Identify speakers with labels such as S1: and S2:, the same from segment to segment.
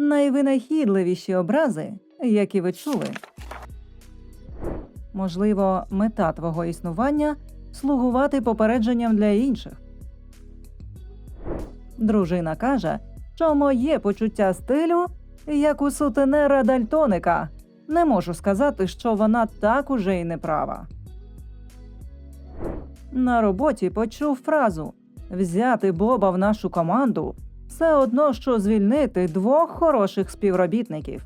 S1: найвинахідливіші образи, які ви чули. Можливо, мета твого існування слугувати попередженням для інших. Дружина каже, що моє почуття стилю як у сутенера Дальтоника. Не можу сказати, що вона так уже й не права. На роботі почув фразу взяти Боба в нашу команду все одно, що звільнити двох хороших співробітників.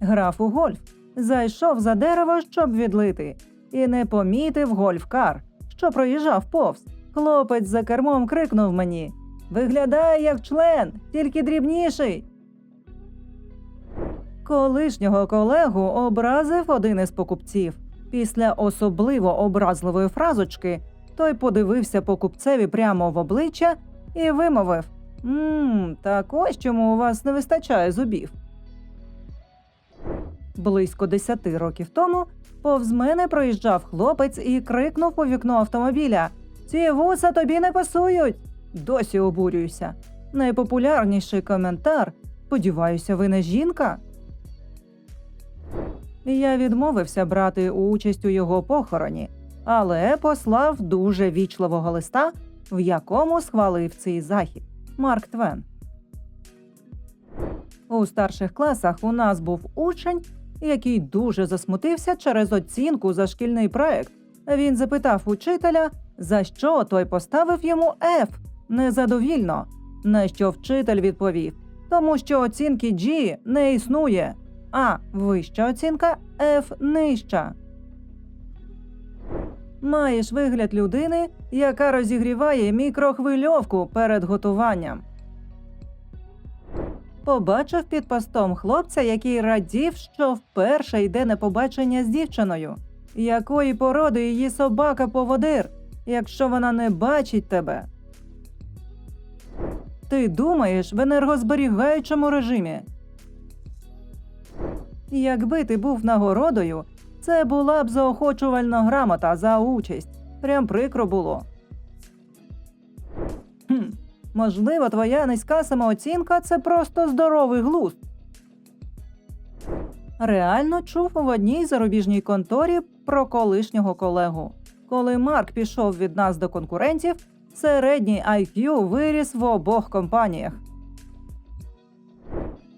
S1: Грав у гольф, зайшов за дерево, щоб відлити, і не помітив гольф-кар, що проїжджав повз. Хлопець за кермом крикнув мені: Виглядає як член, тільки дрібніший. Колишнього колегу образив один із покупців. Після особливо образливої фразочки той подивився покупцеві прямо в обличчя і вимовив: Мм, так ось чому у вас не вистачає зубів. Близько десяти років тому повз мене проїжджав хлопець і крикнув у вікно автомобіля: Ці вуса тобі не пасують. Досі обурююся. Найпопулярніший коментар. Сподіваюся, ви не жінка. Я відмовився брати участь у його похороні, але послав дуже вічливого листа, в якому схвалив цей захід. Марк Твен. У старших класах у нас був учень, який дуже засмутився через оцінку за шкільний проект. Він запитав учителя, за що той поставив йому F незадовільно. На що вчитель відповів: тому що оцінки G не існує, а вища оцінка F нижча. Маєш вигляд людини, яка розігріває мікрохвильовку перед готуванням. Побачив під постом хлопця, який радів, що вперше йде на побачення з дівчиною. Якої породи її собака поводир, якщо вона не бачить тебе? Ти думаєш в енергозберігаючому режимі. Якби ти був нагородою, це була б заохочувальна грамота за участь. Прям прикро було. Хм, можливо, твоя низька самооцінка це просто здоровий глузд. Реально чув в одній зарубіжній конторі про колишнього колегу. Коли Марк пішов від нас до конкурентів, середній IQ виріс в обох компаніях.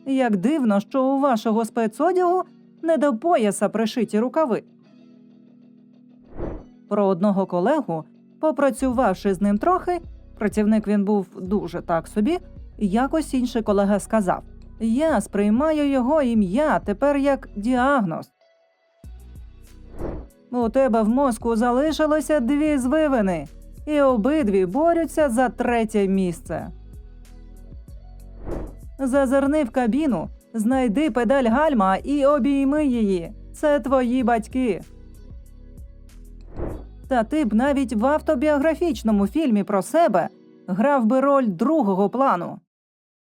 S1: Як дивно, що у вашого спецодягу не до пояса пришиті рукави. Про одного колегу, попрацювавши з ним трохи, працівник він був дуже так собі, якось інший колега сказав: Я сприймаю його ім'я тепер як діагноз. У тебе в мозку залишилося дві звивини, і обидві борються за третє місце. Зазирни в кабіну, знайди педаль гальма і обійми її. Це твої батьки. Та ти б навіть в автобіографічному фільмі про себе грав би роль другого плану.